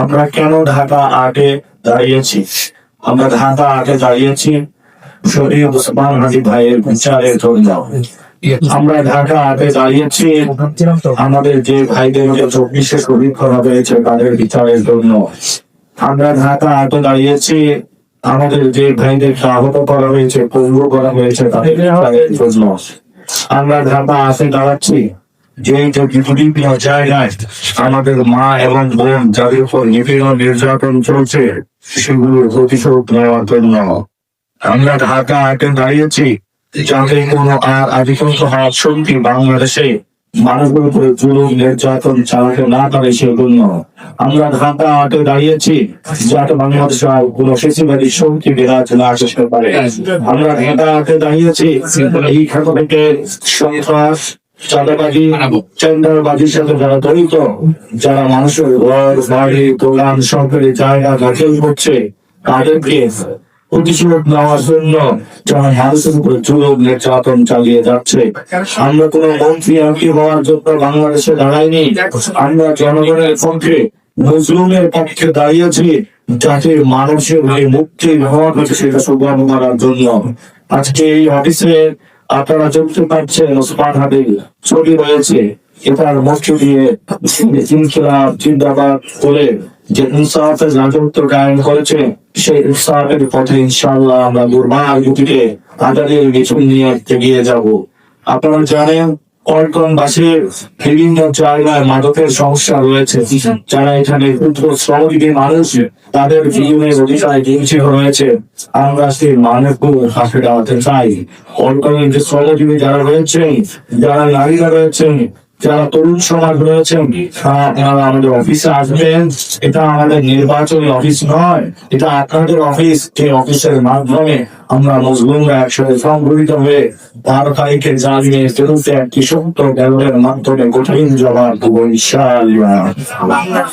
আমরা কেন ঢাকা আটে দাঁড়িয়েছি? আমরা ঢাকা আটে দাঁড়িয়েছি শরীর ওসমান হাজি ভাইয়ের বিচারের জন্য। আমরা ঢাকা আটে দাঁড়িয়েছি আমাদের যে ভাইদের চব্বিশে শরীর করা হয়েছে তাদের বিচারের জন্য। আমরা ঢাকা আটে দাঁড়িয়েছি আমাদের যে ভাইদের আহত করা হয়েছে, পঙ্গু করা হয়েছে তাদের জন্য। আমরা ঢাকা আটে দাঁড়াচ্ছি। যে যে বিভিন্ন জায়গায় আমাদের মা এবং বোন যাদের উপর নিপীড়ন, নির্যাতন চলছে, সেগুলোর প্রতিশোধ নেওয়ার জন্য আমরা ঢাকা আটে দাঁড়িয়েছি। যাতে কোনো আর আধিপত্য হওয়ার শক্তি বাংলাদেশে মানুষের উপরে জুলুম, নির্যাতন চালাতে না পারে সেজন্য আমরা ঢাকা আটে দাঁড়িয়েছি, যাতে বাংলাদেশে আর কোনো ফেসিবাদী শক্তি বিরাজ না আসতে পারে। আমরা ঢাকা আটে দাঁড়িয়েছি, এই থেকে সন্ত্রাস চাঁদাবাজি সাথে যারা জড়িত যারা মানুষের ঘর বাড়ি দোকান সরকারি জায়গা দখল করছে তাদেরকে প্রতিশোধ নেওয়ার জন্য যারা মানুষের উপরে জুলুম নির্যাতন চালিয়ে যাচ্ছে। আমরা কোনো মন্ত্রী এমপি হওয়ার জন্য বাংলাদেশে দাঁড়াইনি। আমরা জনগণের পক্ষে মুসলিমের পক্ষে দাঁড়িয়েছি যাতে মানুষের মুক্তি হওয়ার সেটা সুগম করার জন্য। আজকে এই অফিসে আপনারা জানতে পারছেন ওসমান হাবিব ছবি রয়েছে। এটার মধ্য দিয়ে ইনকিলাব জিন্দাবাদ বলে যে ইনসাফের রাজত্ব কায়েম করেছে, সেই ইনসাফের পথে ইনশাল্লাহ আমরা দুর্বার গতিতে আদালের মিছিল নিয়ে এগিয়ে যাব। আপনারা জানেন কলকনবাসীর বিভিন্ন জায়গায় মাদকের সমস্যা রয়েছে। যারা এখানে ক্ষুদ্র শ্রমজীবী মানুষ, তাদের জীবনের অধিকায় হিংসিত রয়েছে আমরা সেই মানুষগুলো হাসে দাঁড়াতে চাই। কনকনের যে শ্রমজীবী যারা রয়েছেন যারা নারীরা রয়েছেন যারা তরুণ সমাজ রয়েছেন আপনারা আমাদের অফিসে আসবেন। এটা আমাদের নির্বাচনী অফিস নয়, এটা আপনাদের অফিস যে অফিসের মাধ্যমে আমরা মুসলিমরা একসাথে সংগঠিত হয়ে বারো তারিখে জানিয়ে বিরুদ্ধে একটি সত্য ব্যালটের মাধ্যমে কঠিন জবাব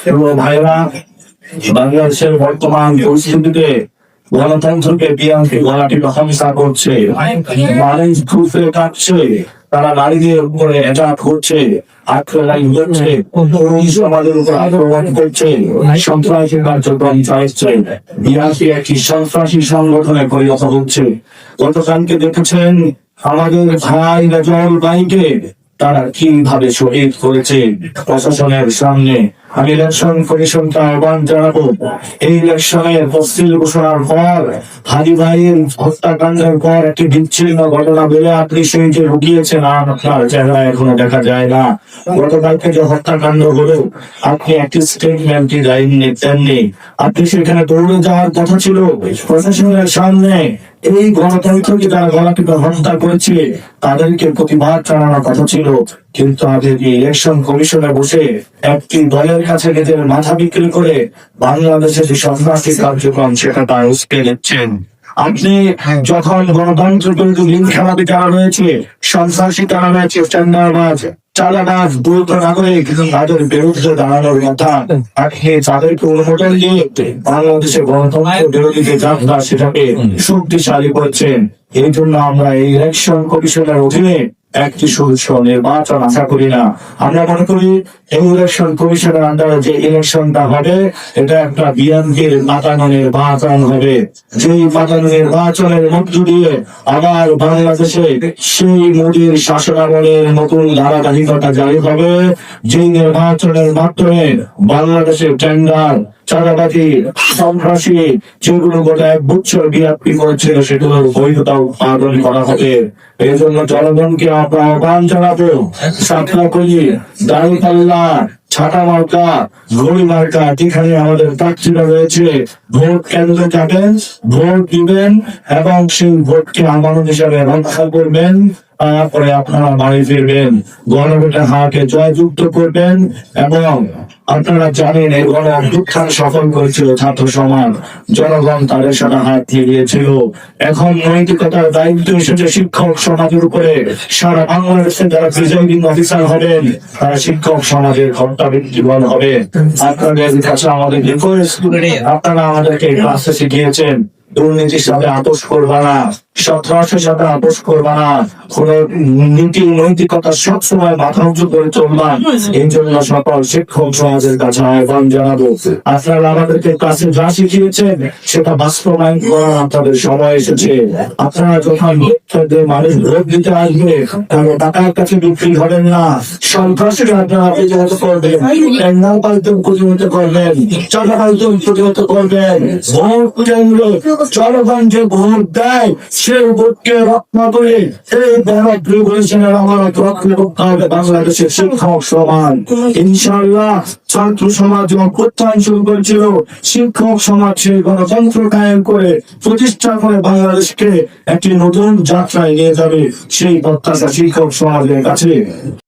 দেবো ভাইরা, বাংলাদেশের বর্তমান পরিস্থিতিতে গণতন্ত্রকে বিয়ানকে গলাটি প্রশংসা করছে। মানুষ ঘুষে কাটছে। তারা নারীদের উপরে অ্যাটাক করছে করছে আমাদের উপর করছে, সন্ত্রাসী বিরাশি একটি সন্ত্রাসী সংগঠনে হচ্ছে। আমাদের ভাই নজরুল ভাইকে তারা কীভাবে শহীদ করেছে? প্রশাসনের সামনে আমি ইলেকশন কমিশনকে আহ্বান জানাব। এই ইলেকশনের তফসিল ঘোষণার পর হাজি ভাইয়ের হত্যাকাণ্ডের পর একটি বিচ্ছিন্ন ঘটনা বেড়ে আপনি সেই যে লুকিয়েছেন আর আপনার চেহারা এখনও দেখা যায় না। গতকালকে যে হত্যাকাণ্ড হলো, আপনি একটি স্টেটমেন্ট দেননি দেননি। আপনি সেখানে দৌড়ে যাওয়ার কথা ছিল। প্রশাসনের সামনে এই গণতন্ত্রকে যারা গণতন্ত্র হত্যা করেছে তাদেরকে প্রতিবাদ জানানোর কথা ছিল। কিন্তু আগে ইলেকশন কমিশনে বসে একটি দলের কাছে নিজের মাথা বিক্রি করে বাংলাদেশের যে সন্ত্রাসী কার্যক্রম সেটা তার উস্কে নিচ্ছেন। আপনি যখন গণতন্ত্র কিন্তু লিঙ্ক খেলাতে যারা রয়েছে সন্ত্রাসী তারা রয়েছে টেন্ডারবাজ চালাবাজ দ্রুত নাগরিক তাদের বিরুদ্ধে দাঁড়ানোর কথা আপনি তাদেরকে অনুমোদন দিয়ে বাংলাদেশের গণতন্ত্র বিরোধীকে যাত্রা সেটাকে শক্তিশালী করছেন। এই জন্য আমরা এই ইলেকশন কমিশনের অধীনে একটি সুস্থ নির্বাচন আশা করি না। আমরা মনে করি এই ইলেকশন কমিশনের আন্ডারে যে ইলেকশনটা হবে, এটা একটা বিএনপির মাতানো নির্বাচন হবে। যেই মাতানো নির্বাচনের মধ্য দিয়ে আবার বাংলাদেশে সেই মোদীর শাসনামলের নতুন ধারাবাহিকতা জারি হবে। যেই নির্বাচনের মাধ্যমে বাংলাদেশের টেন্ডার সন্ত্রাসী, যেগুলো গোটা এক করেছিল সেগুলোর করা হবে। এই জন্য জনগণকে আমরা আহ্বান জানাব দাঁড়িপাল্লা ছাতা মার্কা ঘড়ি মার্কা, যেখানে আমাদের প্রার্থীরা রয়েছে। ভোট কেন্দ্র যাবেন, ভোট দিবেন এবং সেই ভোটকে আমানত হিসাবে রক্ষা করবেন। তারপরে আপনারা বাড়ি ফিরবেন। গণভোটের হাকে জয়যুক্ত করবেন এবং আপনারা জানেন এই গণ অভ্যুত্থান সফল করেছিল ছাত্র সমাজ। জনগণ তাদের সাথে হাত দিয়ে দিয়েছিল এখন নৈতিকতার দায়িত্ব এসেছে শিক্ষক সমাজের উপরে সারা বাংলাদেশে যারা প্রিজাইডিং অফিসার হবেন, তারা শিক্ষক সমাজের ঘটনা জীবন হবে আপনাদের কাছে আমাদের রিকোয়েস্ট আপনারা আমাদেরকে ক্লাসে শিখিয়েছেন। দুর্নীতির সাথে আপোষ করবা না। সন্ত্রাসের সাথে আপোষ করবা না। কোন নীতি নৈতিকতা সবসময় মাথা উঁচু করে চলবা। এই জন্য সকল শিক্ষক সমাজের কাছে আহ্বান জানাব। আপনারা আমাদেরকে কাছে যা শিখিয়েছেন, সেটা বাস্তবায়ন করার আপনাদের সময় এসেছে। আপনারা যখন মানুষ ভোট দিতে আসবে, তাহলে টাকার কাছে বিক্রি হবেন না। সন্ত্রাসের আপনারা প্রতিহত করবেন। ট্যাঙ্গাল পাল্টন প্রতিহত করবেন। চাকা পাল্টন প্রতিহত করবেন। ভোট কেন্দ্র জনগণ যে ভোট দেয় সেই ভোটকে রক্ষা করে এই ব্যাপক রিভলিউশনের আমার রক্ষা করতে বাংলাদেশের শিক্ষক সমান ইনশাআল্লাহ ছাত্র সমাজ যখন প্রত্যায়ন শুরু করেছিল। শিক্ষক সমাজ সেই গণতন্ত্র কায়েম করে প্রতিষ্ঠা করে বাংলাদেশকে একটি নতুন যাত্রায় নিয়ে যাবে। সেই প্রত্যাশা শিক্ষক সমাজের কাছে।